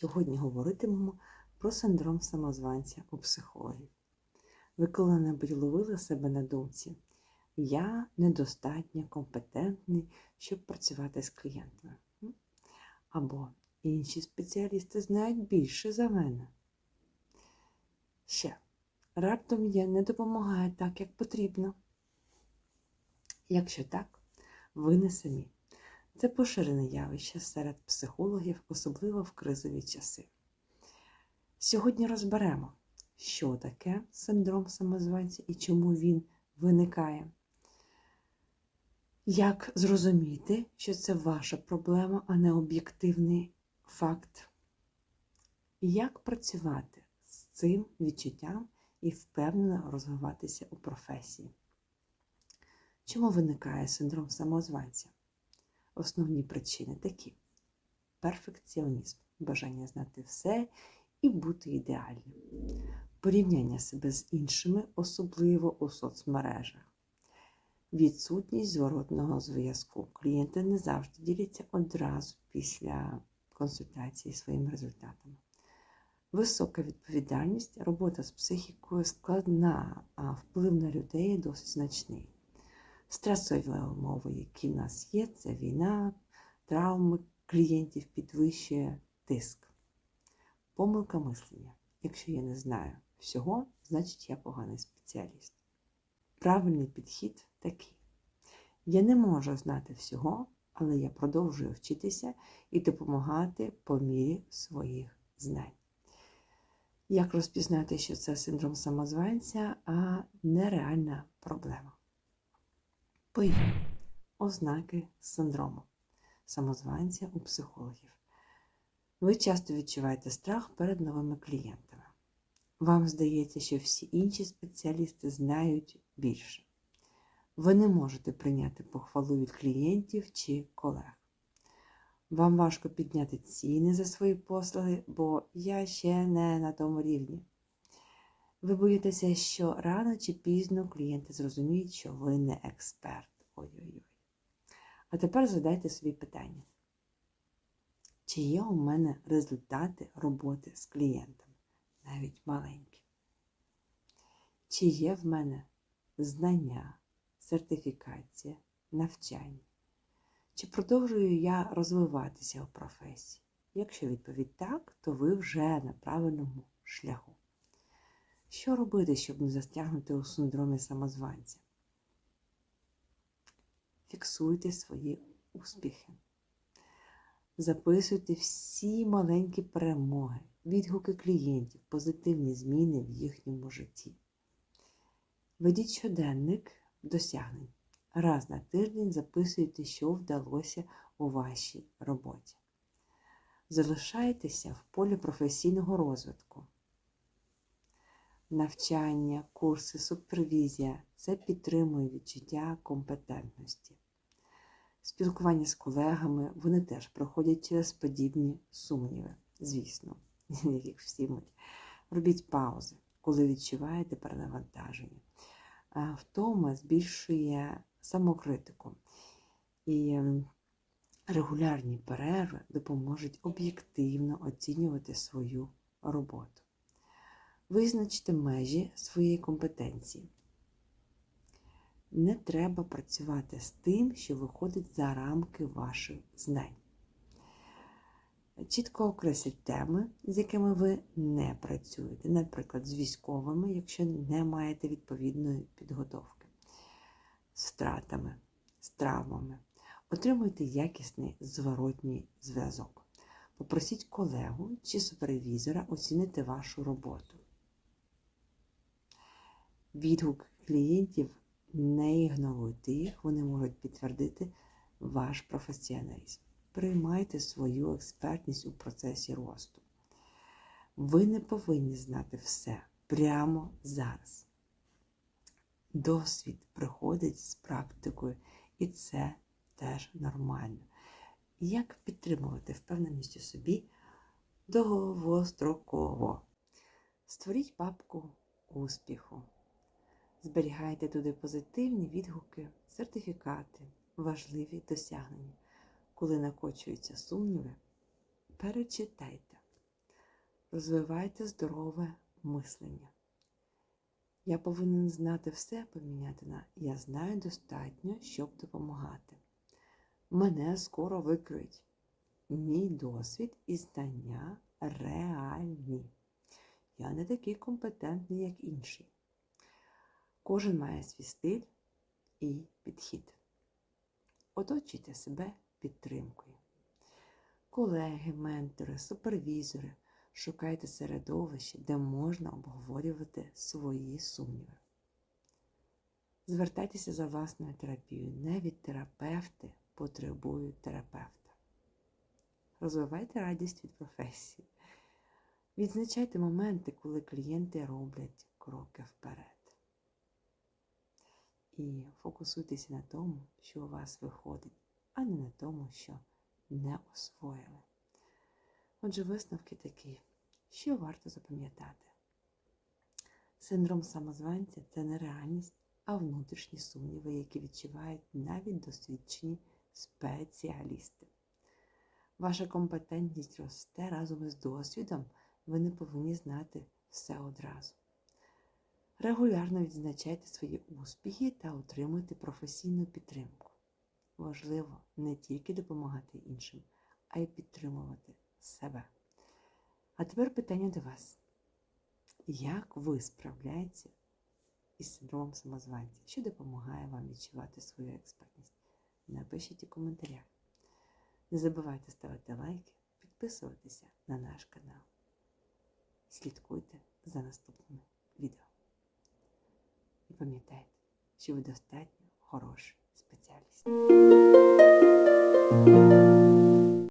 Сьогодні говоритимемо про синдром самозванця у психологів. Ви коли-небудь ловили себе на думці? Я недостатньо компетентний, щоб працювати з клієнтами. Або інші спеціалісти знають більше за мене. Ще раптом я не допомагаю так, як потрібно. Якщо так, ви не самі. Це поширене явище серед психологів, особливо в кризові часи. Сьогодні розберемо, що таке синдром самозванця і чому він виникає. Як зрозуміти, що це ваша проблема, а не об'єктивний факт? Як працювати з цим відчуттям і впевнено розвиватися у професії? Чому виникає синдром самозванця? Основні причини такі: перфекціонізм, бажання знати все і бути ідеальним, порівняння себе з іншими, особливо у соцмережах, відсутність зворотного зв'язку. Клієнти не завжди діляться одразу після консультації своїми результатами. Висока відповідальність, робота з психікою складна, а вплив на людей досить значний. Стресові умови, які в нас є, це війна, травми клієнтів підвищує тиск. Помилка мислення. Якщо я не знаю всього, значить я поганий спеціаліст. Правильний підхід такий. Я не можу знати всього, але я продовжую вчитися і допомагати по мірі своїх знань. Як розпізнати, що це синдром самозванця, а нереальна проблема? Поїхали. Ознаки синдрому самозванця у психологів. Ви часто відчуваєте страх перед новими клієнтами. Вам здається, що всі інші спеціалісти знають більше. Ви не можете прийняти похвалу від клієнтів чи колег. Вам важко підняти ціни за свої послуги, бо я ще не на тому рівні. Ви боїтеся, що рано чи пізно клієнти зрозуміють, що ви не експерт. Ой-ой-ой. А тепер задайте собі питання. Чи є у мене результати роботи з клієнтами, навіть маленькі? Чи є в мене знання, сертифікація, навчання? Чи продовжую я розвиватися у професії? Якщо відповідь так, то ви вже на правильному шляху. Що робити, щоб не застрягнути у синдромі самозванця? Фіксуйте свої успіхи. Записуйте всі маленькі перемоги, відгуки клієнтів, позитивні зміни в їхньому житті. Ведіть щоденник досягнень. Раз на тиждень записуйте, що вдалося у вашій роботі. Залишайтеся в полі професійного розвитку. Навчання, курси, супервізія це підтримує відчуття компетентності. Спілкування з колегами вони теж проходять через подібні сумніви, звісно, як всі ми. Робіть паузи, коли відчуваєте перенавантаження. Втома збільшує самокритику. І регулярні перерви допоможуть об'єктивно оцінювати свою роботу. Визначте межі своєї компетенції. Не треба працювати з тим, що виходить за рамки ваших знань. Чітко окресліть теми, з якими ви не працюєте, наприклад, з військовими, якщо не маєте відповідної підготовки, з втратами, з травмами. Отримуйте якісний зворотній зв'язок. Попросіть колегу чи супервізора оцінити вашу роботу. Відгук клієнтів не ігноруйте їх, вони можуть підтвердити ваш професіоналізм. Приймайте свою експертність у процесі росту. Ви не повинні знати все прямо зараз. Досвід приходить з практикою, і це теж нормально. Як підтримувати впевненість у собі довгостроково? Створіть папку успіху. Зберігайте туди позитивні відгуки, сертифікати, важливі досягнення. Коли накочуються сумніви, перечитайте Розвивайте здорове мислення. Я повинен знати все поміняти на я знаю достатньо, щоб допомагати. Мене скоро викриють. Мій досвід і знання реальні. Я не такий компетентний, як інший. Кожен має свій стиль і підхід. Оточуйте себе підтримкою. Колеги, ментори, супервізори. Шукайте середовище, де можна обговорювати свої сумніви. Звертайтеся за власною терапією. Навіть терапевти потребують терапевта. Розвивайте радість від професії. Відзначайте моменти, коли клієнти роблять кроки вперед. І фокусуйтеся на тому, що у вас виходить, а не на тому, що не освоїли. Отже, висновки такі, що варто запам'ятати. Синдром самозванця це не реальність, а внутрішні сумніви, які відчувають навіть досвідчені спеціалісти. Ваша компетентність росте разом із досвідом, ви не повинні знати все одразу. Регулярно відзначайте свої успіхи та отримуйте професійну підтримку. Важливо не тільки допомагати іншим, а й підтримувати себе. А тепер питання до вас. Як ви справляєтеся із синдромом самозванця? Що допомагає вам відчувати свою експертність? Напишіть у коментарях. Не забувайте ставити лайки, підписуватися на наш канал. Слідкуйте за наступними відео. І пам'ятайте, що ви достатньо хороший спеціаліст.